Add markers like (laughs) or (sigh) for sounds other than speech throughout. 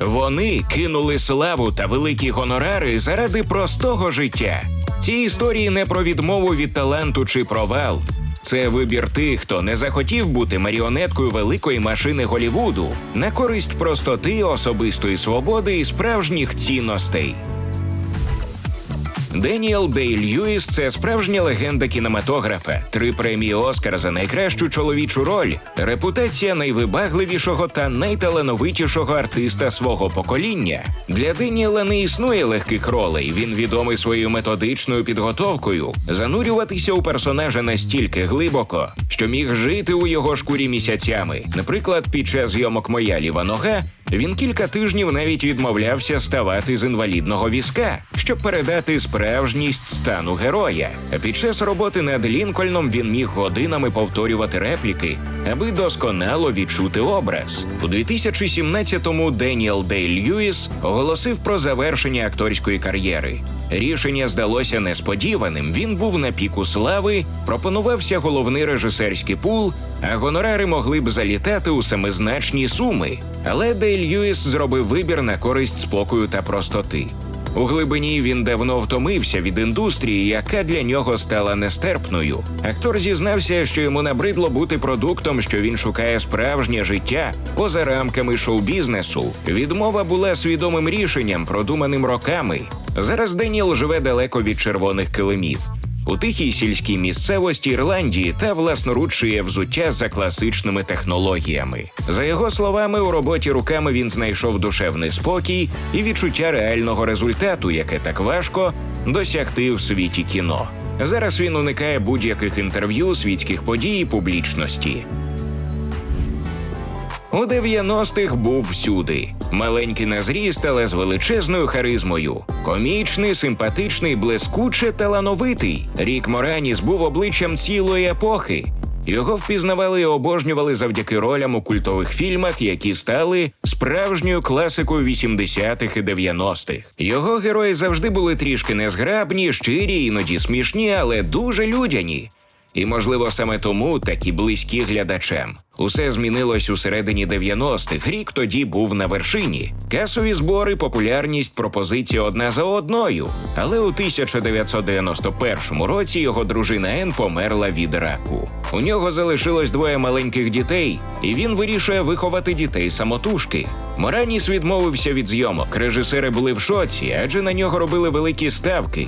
Вони кинули славу та великі гонорари заради простого життя. Ці історії не про відмову від таланту чи провал. Це вибір тих, хто не захотів бути маріонеткою великої машини Голівуду на користь простоти, особистої свободи і справжніх цінностей. Деніел Дей Льюіс це справжня легенда кінематографа, три премії Оскар за найкращу чоловічу роль, репутація найвибагливішого та найталановитішого артиста свого покоління. Для Деніела не існує легких ролей. Він відомий своєю методичною підготовкою, занурюватися у персонажа настільки глибоко, що міг жити у його шкурі місяцями. Наприклад, під час зйомок Моя ліва нога він кілька тижнів навіть відмовлявся ставати з інвалідного візка, щоб передати справжність стану героя. Під час роботи над Лінкольном він міг годинами повторювати репліки, аби досконало відчути образ. У 2017-му Деніел Дей Льюіс оголосив про завершення акторської кар'єри. Рішення здалося несподіваним. Він був на піку слави, пропонувався головний режисерський пул, а гонорари могли б залітати у семизначні суми. Але Дейл Льюіс зробив вибір на користь спокою та простоти. У глибині він давно втомився від індустрії, яка для нього стала нестерпною. Актор зізнався, що йому набридло бути продуктом, що він шукає справжнє життя поза рамками шоу-бізнесу. Відмова була свідомим рішенням, продуманим роками. Зараз Деніел живе далеко від червоних килимів. У тихій сільській місцевості Ірландії та власноруч шиє взуття за класичними технологіями. За його словами, у роботі руками він знайшов душевний спокій і відчуття реального результату, яке так важко досягти в світі кіно. Зараз він уникає будь-яких інтерв'ю, світських подій і публічності. У 90-х був всюди. Маленький на зріст, але з величезною харизмою. Комічний, симпатичний, блискуче, талановитий. Рік Мораніс був обличчям цілої епохи. Його впізнавали і обожнювали завдяки ролям у культових фільмах, які стали справжньою класикою 80-х і 90-х. Його герої завжди були трішки незграбні, щирі, іноді смішні, але дуже людяні. І, можливо, саме тому такі близькі глядачам. Усе змінилось у середині 90-х. Рік тоді був на вершині. Касові збори, популярність, пропозиції одна за одною. Але у 1991 році його дружина Ен померла від раку. У нього залишилось двоє маленьких дітей, і він вирішує виховати дітей самотужки. Мораніс відмовився від зйомок. Режисери були в шоці, адже на нього робили великі ставки.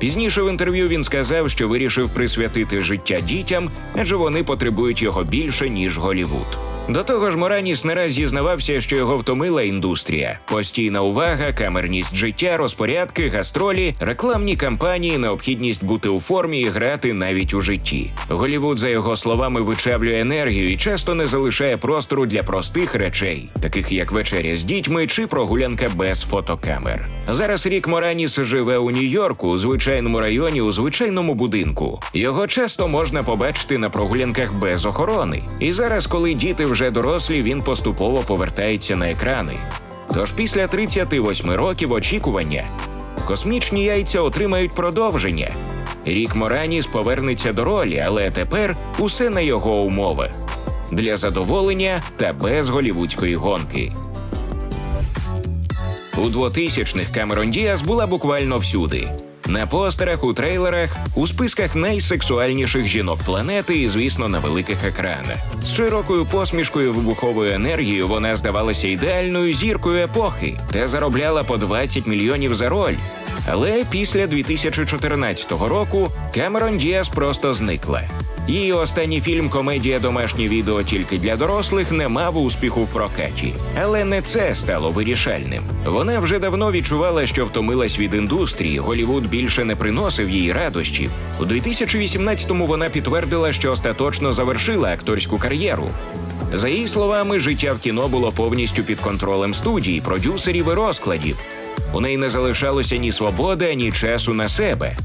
Пізніше в інтерв'ю він сказав, що вирішив присвятити життя дітям, адже вони потребують його більше ніж Голівуд. До того ж, Мораніс не раз зізнавався, що його втомила індустрія: постійна увага, камерність життя, розпорядки, гастролі, рекламні кампанії, необхідність бути у формі і грати навіть у житті. Голівуд, за його словами, вичавлює енергію і часто не залишає простору для простих речей, таких як вечеря з дітьми чи прогулянка без фотокамер. Зараз рік Мораніс живе у Нью-Йорку, у звичайному районі, у звичайному будинку. Його часто можна побачити на прогулянках без охорони. І зараз, коли діти вже дорослі, він поступово повертається на екрани. Тож після 38 років очікування космічні яйця отримають продовження. Рік Мораніс повернеться до ролі, але тепер усе на його умовах для задоволення та без голівудської гонки. У 2000-х Камерон Діас була буквально всюди. На постерах, у трейлерах, у списках найсексуальніших жінок планети і, звісно, на великих екранах. З широкою посмішкою, вибуховою енергією вона здавалася ідеальною зіркою епохи та заробляла по 20 мільйонів за роль. Але після 2014 року Кемерон Діас просто зникла. Її останній фільм Комедія домашнє відео тільки для дорослих не мав успіху в прокаті. Але не це стало вирішальним. Вона вже давно відчувала, що втомилась від індустрії. Голівуд більше не приносив їй радощів. У 2018-му вона підтвердила, що остаточно завершила акторську кар'єру. За її словами, життя в кіно було повністю під контролем студії, продюсерів і розкладів. У неї не залишалося ні свободи, ні часу на себе.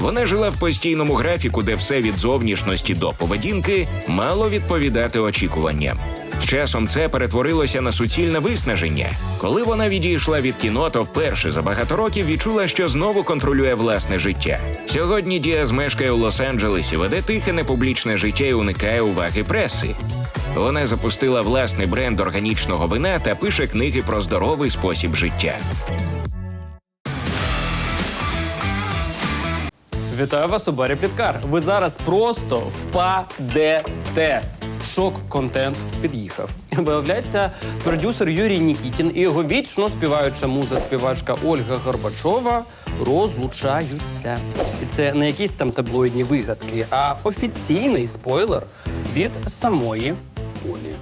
Вона жила в постійному графіку, де все від зовнішності до поведінки мало відповідати очікуванням. Часом це перетворилося на суцільне виснаження. Коли вона відійшла від кіно, то вперше за багато років відчула, що знову контролює власне життя. Сьогодні Діаз мешкає у Лос-Анджелесі, веде тихе непублічне життя і уникає уваги преси. Вона запустила власний бренд органічного вина та пише книги про здоровий спосіб життя. Вітаю вас у барі Пліткар. Ви зараз просто впадете. Шок-контент під'їхав. Виявляється, продюсер Юрій Нікітін і його вічно співаюча муза співачка Ольга Горбачова розлучаються. І це не якісь там таблоїдні вигадки, а офіційний спойлер від самої Олі.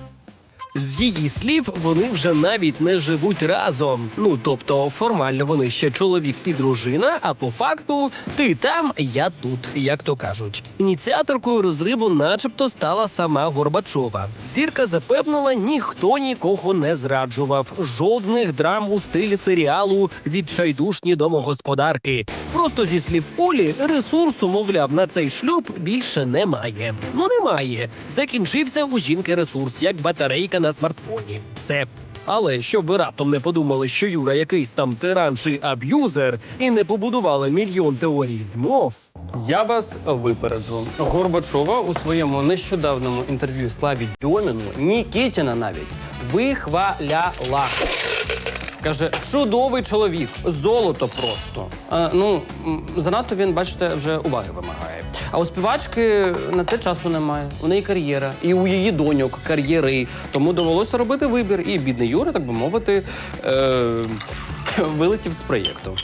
З її слів, вони вже навіть не живуть разом. Ну тобто, формально вони ще чоловік і дружина, а по факту ти там, я тут, як то кажуть. Ініціаторкою розриву, начебто, стала сама Горбачова. Зірка запевнила, ніхто нікого не зраджував. Жодних драм у стилі серіалу відчайдушні домогосподарки. Просто зі слів Олі, ресурсу, мовляв, на цей шлюб більше немає. Ну немає. Закінчився у жінки ресурс, як батарейка на смартфоні. Все. Але щоб ви раптом не подумали, що Юра якийсь там тиран чи аб'юзер, і не побудували мільйон теорій змов. Я вас випереджу. Горбачова у своєму нещодавньому інтерв'ю Славі Дьоміну Нікітіна навіть вихваляла. Каже, чудовий чоловік, золото просто. Е, ну, занадто він, бачите, вже уваги вимагає. А у співачки на це часу немає. У неї кар'єра, і у її доньок кар'єри. Тому довелося робити вибір. І бідний Юра, так би мовити, е- (laughs) вилетів з проєкту.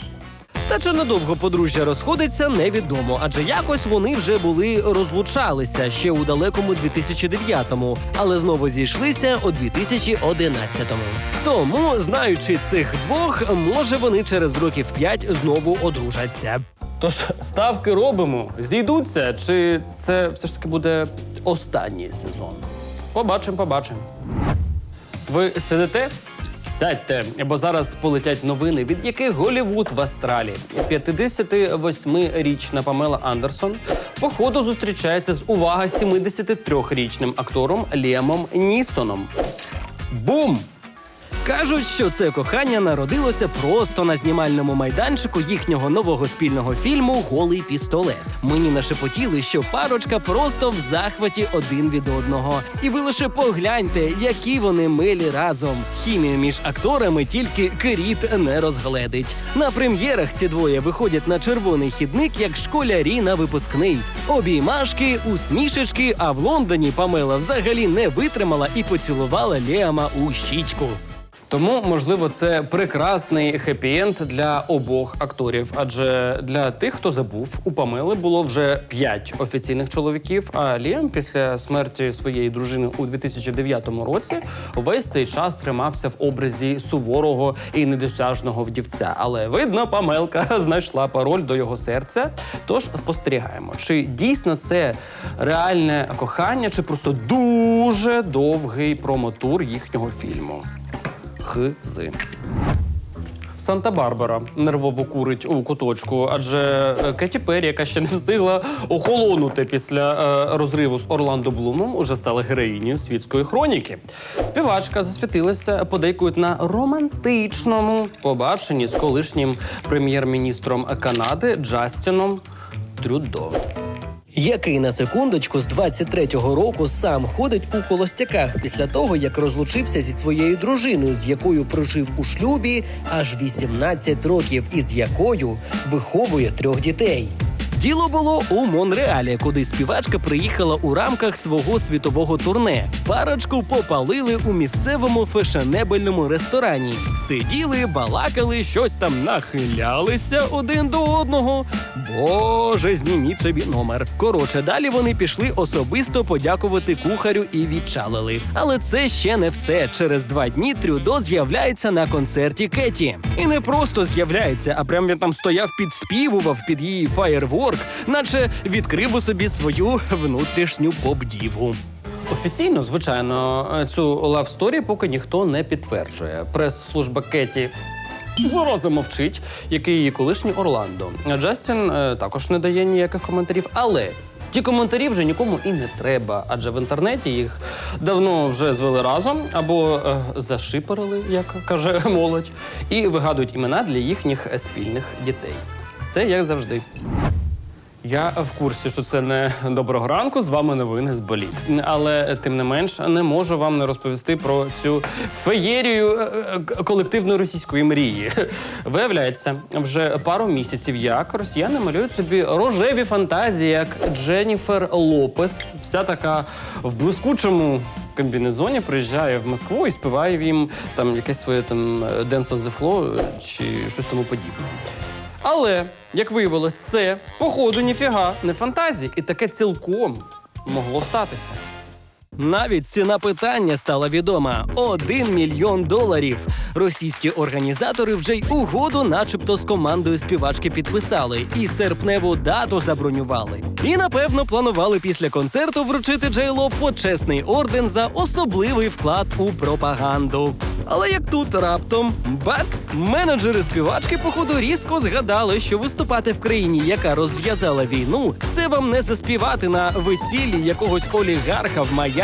Та чи надовго подружжя розходиться, невідомо, адже якось вони вже були розлучалися ще у далекому 2009-му, але знову зійшлися у 2011-му. Тому, знаючи цих двох, може вони через років п'ять знову одружаться. Тож ставки робимо, зійдуться, чи це все ж таки буде останній сезон? Побачимо, побачимо. Ви сидите? Сядьте, бо зараз полетять новини, від яких Голівуд в Астралі. 58-річна Памела Андерсон походу зустрічається з увага 73-річним актором Ліамом Нісоном. Бум! Кажуть, що це кохання народилося просто на знімальному майданчику їхнього нового спільного фільму Голий пістолет. Мені нашепотіли, що парочка просто в захваті один від одного. І ви лише погляньте, які вони милі разом. Хімію між акторами тільки керіт не розгледить. На прем'єрах ці двоє виходять на червоний хідник, як школярі на випускний. Обіймашки, усмішечки, а в Лондоні Памела взагалі не витримала і поцілувала Ліама у щічку. Тому, можливо, це прекрасний хеппі-енд для обох акторів. Адже для тих, хто забув, у Памели було вже п'ять офіційних чоловіків. А Ліам після смерті своєї дружини у 2009 році весь цей час тримався в образі суворого і недосяжного вдівця. Але видно, Памелка (laughs) знайшла пароль до його серця. Тож спостерігаємо, чи дійсно це реальне кохання, чи просто дуже довгий промотур їхнього фільму. Хз. Санта-Барбара нервово курить у куточку, адже е, Кеті Перрі, яка ще не встигла охолонути після е, розриву з Орландо Блумом, уже стала героїнею світської хроніки. Співачка засвітилася подейкують на романтичному побаченні з колишнім прем'єр-міністром Канади Джастіном Трюдо. Який на секундочку з 23-го року сам ходить у холостяках після того, як розлучився зі своєю дружиною, з якою прожив у шлюбі аж 18 років, і з якою виховує трьох дітей. Діло було у Монреалі, куди співачка приїхала у рамках свого світового турне. Парочку попалили у місцевому фешенебельному ресторані. Сиділи, балакали, щось там нахилялися один до одного. Боже, зніміть собі номер. Коротше, далі вони пішли особисто подякувати кухарю і відчалили. Але це ще не все. Через два дні Трюдо з'являється на концерті Кеті. І не просто з'являється, а прям він там стояв, підспівував під її фаєрворк, наче відкрив у собі свою внутрішню поп-діву. Офіційно, звичайно, цю лав-сторі поки ніхто не підтверджує. Прес-служба Кеті зараза мовчить, який її колишній Орландо. Джастін е, також не дає ніяких коментарів, але. Ті коментарі вже нікому і не треба, адже в інтернеті їх давно вже звели разом або е, зашиперили, як каже молодь, і вигадують імена для їхніх спільних дітей. Все як завжди. Я в курсі, що це не доброго ранку. З вами новини з боліт. Але тим не менш не можу вам не розповісти про цю феєрію е, е, колективної російської мрії. Виявляється, вже пару місяців як росіяни малюють собі рожеві фантазії, як Дженніфер Лопес, вся така в блискучому. Комбінезоні приїжджає в Москву і співає їм там якесь своє там Dance on the Floor чи щось тому подібне. Але, як виявилось, це, походу, ніфіга, не фантазії, і таке цілком могло статися. Навіть ціна питання стала відома: один мільйон доларів. Російські організатори вже й угоду, начебто, з командою співачки підписали і серпневу дату забронювали. І напевно планували після концерту вручити Джейло почесний орден за особливий вклад у пропаганду. Але як тут раптом бац, менеджери співачки, походу, різко згадали, що виступати в країні, яка розв'язала війну, це вам не заспівати на весіллі якогось олігарха в Майамі.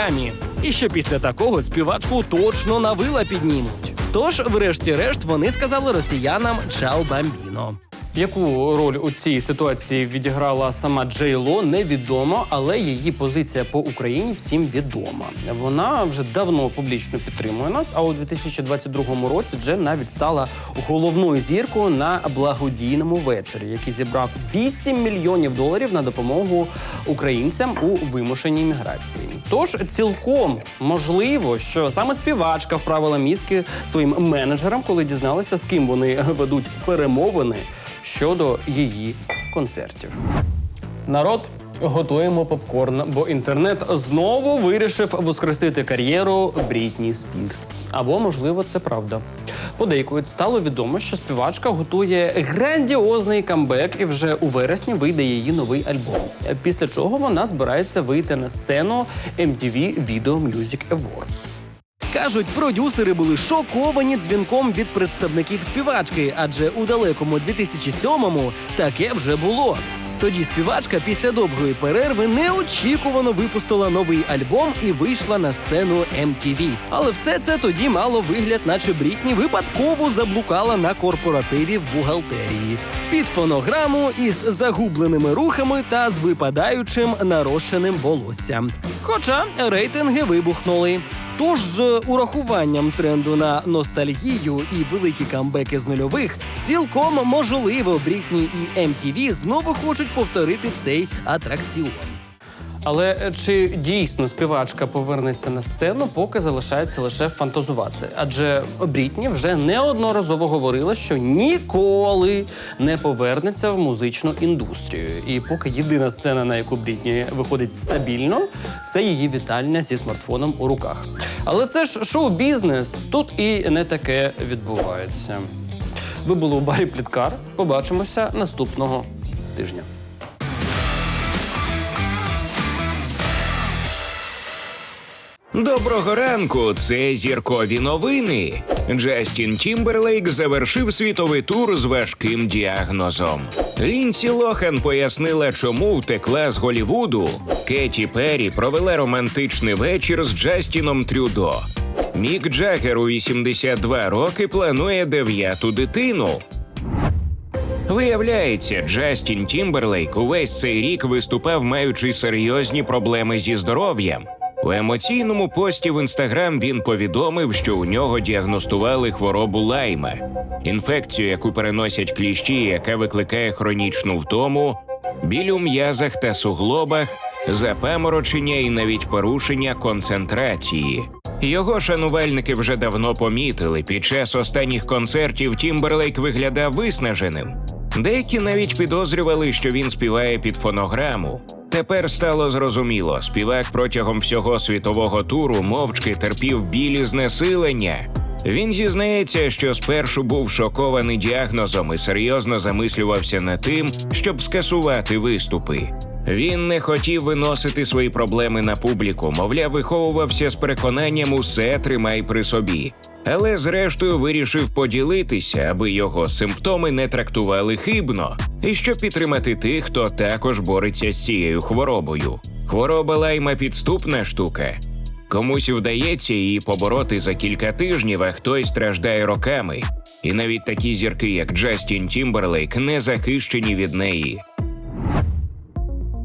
І що після такого співачку точно на вила піднімуть. Тож, врешті-решт, вони сказали росіянам «Чао бамбіно». Яку роль у цій ситуації відіграла сама Джей Ло, невідомо, але її позиція по Україні всім відома. Вона вже давно публічно підтримує нас. А у 2022 році Джем навіть стала головною зіркою на благодійному вечорі, який зібрав 8 мільйонів доларів на допомогу українцям у вимушеній міграції. Тож цілком можливо, що саме співачка вправила мізки своїм менеджерам, коли дізналася, з ким вони ведуть перемовини щодо її концертів. Народ. Готуємо попкорн, бо інтернет знову вирішив воскресити кар'єру Брітні Спірс. Або, можливо, це правда. Подейкують стало відомо, що співачка готує грандіозний камбек, і вже у вересні вийде її новий альбом. Після чого вона збирається вийти на сцену MTV Video Music Awards. Кажуть, продюсери були шоковані дзвінком від представників співачки, адже у далекому 2007-му таке вже було. Тоді співачка після довгої перерви неочікувано випустила новий альбом і вийшла на сцену MTV. Але все це тоді мало вигляд, наче Брітні випадково заблукала на корпоративі в бухгалтерії. Під фонограму із загубленими рухами та з випадаючим нарощеним волоссям. Хоча рейтинги вибухнули. Тож з урахуванням тренду на ностальгію і великі камбеки з нульових, цілком можливо, Брітні і MTV знову хочуть повторити цей атракціон. Але е, чи дійсно співачка повернеться на сцену, поки залишається лише фантазувати? Адже Брітні вже неодноразово говорила, що ніколи не повернеться в музичну індустрію. І поки єдина сцена, на яку Брітні виходить стабільно, це її вітальня зі смартфоном у руках. Але це ж шоу-бізнес. Тут і не таке відбувається. Ви були у барі Пліткар. Побачимося наступного тижня. Доброго ранку, це зіркові новини. Джастін Тімберлейк завершив світовий тур з важким діагнозом. Лінсі Лохан пояснила, чому втекла з Голівуду. Кеті Перрі провела романтичний вечір з Джастіном Трюдо. Мік Джаггер у 82 роки планує дев'яту дитину. Виявляється, Джастін Тімберлейк увесь цей рік виступав, маючи серйозні проблеми зі здоров'ям. У емоційному пості в інстаграм він повідомив, що у нього діагностували хворобу лайма, інфекцію, яку переносять кліщі, яка викликає хронічну втому, біль у м'язах та суглобах, запаморочення і навіть порушення концентрації. Його шанувальники вже давно помітили. Під час останніх концертів Тімберлейк виглядав виснаженим. Деякі навіть підозрювали, що він співає під фонограму. Тепер стало зрозуміло, співак протягом всього світового туру мовчки терпів білі знесилення. Він зізнається, що спершу був шокований діагнозом і серйозно замислювався над тим, щоб скасувати виступи. Він не хотів виносити свої проблеми на публіку, мовляв, виховувався з переконанням усе тримай при собі. Але зрештою вирішив поділитися, аби його симптоми не трактували хибно, і щоб підтримати тих, хто також бореться з цією хворобою. Хвороба лайма підступна штука. Комусь вдається її побороти за кілька тижнів, а хтось страждає роками. І навіть такі зірки, як Джастін Тімберлейк, не захищені від неї.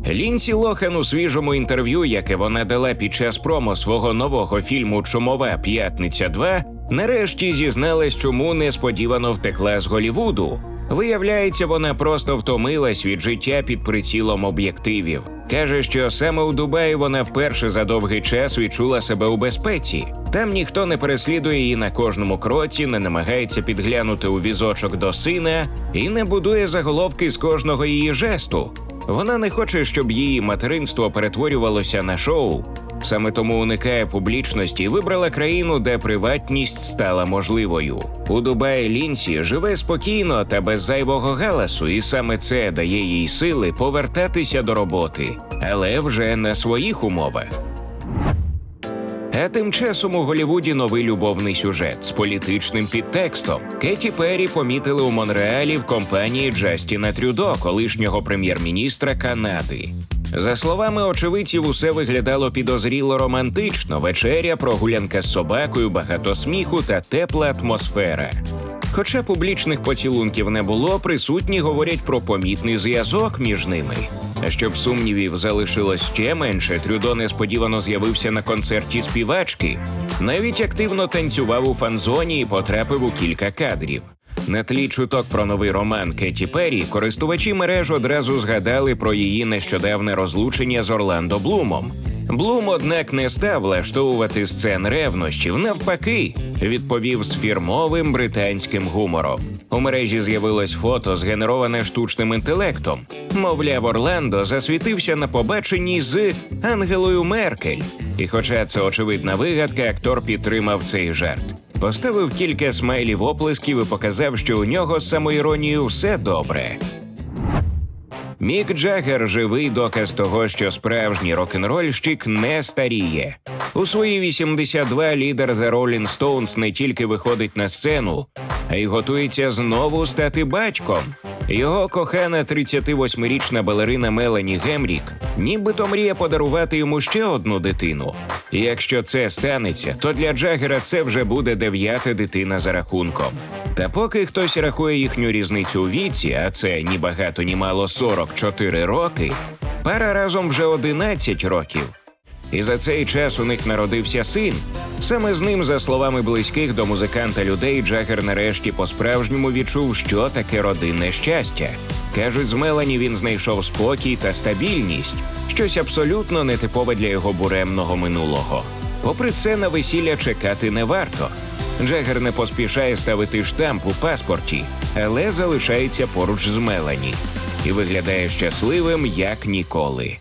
Лінсі Лохан у свіжому інтерв'ю, яке вона дала під час промо свого нового фільму Чумова п'ятниця 2 нарешті зізналась, чому несподівано втекла з Голівуду. Виявляється, вона просто втомилась від життя під прицілом об'єктивів. Каже, що саме у Дубаї вона вперше за довгий час відчула себе у безпеці. Там ніхто не переслідує її на кожному кроці, не намагається підглянути у візочок до сина і не будує заголовки з кожного її жесту. Вона не хоче, щоб її материнство перетворювалося на шоу. Саме тому уникає публічності і вибрала країну, де приватність стала можливою. У Дубаї Лінсі живе спокійно та без зайвого галасу, і саме це дає їй сили повертатися до роботи, але вже на своїх умовах. А тим часом у Голівуді новий любовний сюжет з політичним підтекстом. Кеті Перрі помітили у Монреалі в компанії Джастіна Трюдо, колишнього прем'єр-міністра Канади. За словами очевидців, усе виглядало підозріло романтично. Вечеря, прогулянка з собакою, багато сміху та тепла атмосфера. Хоча публічних поцілунків не було, присутні говорять про помітний зв'язок між ними. Щоб сумнівів залишилось ще менше, Трюдо несподівано з'явився на концерті співачки. Навіть активно танцював у фан-зоні і потрапив у кілька кадрів. На тлі чуток про новий роман Кеті Перрі користувачі мереж одразу згадали про її нещодавне розлучення з Орландо Блумом. Блум, однак, не став влаштовувати сцен ревнощів. Навпаки, відповів з фірмовим британським гумором. У мережі з'явилось фото, згенероване штучним інтелектом. Мовляв, Орландо засвітився на побаченні з Ангелою Меркель. І, хоча це очевидна вигадка, актор підтримав цей жарт. Поставив кілька смайлів оплесків і показав, що у нього з самоіронією все добре. Мік Джаггер – живий доказ того, що справжній рок-н-рольщик не старіє. У свої 82 лідер The Rolling Stones не тільки виходить на сцену, а й готується знову стати батьком. Його кохана 38-річна балерина Мелані Гемрік нібито мріє подарувати йому ще одну дитину. Якщо це станеться, то для Джаггера це вже буде дев'ята дитина за рахунком. Та поки хтось рахує їхню різницю у віці, а це ні багато, ні мало 44 роки, пара разом вже 11 років. І за цей час у них народився син. Саме з ним, за словами близьких до музиканта людей, Джаггер нарешті по-справжньому відчув, що таке родинне щастя. Кажуть, з Мелані він знайшов спокій та стабільність, щось абсолютно нетипове для його буремного минулого. Попри це, на весілля чекати не варто. Джаггер не поспішає ставити штамп у паспорті, але залишається поруч з Мелані і виглядає щасливим як ніколи.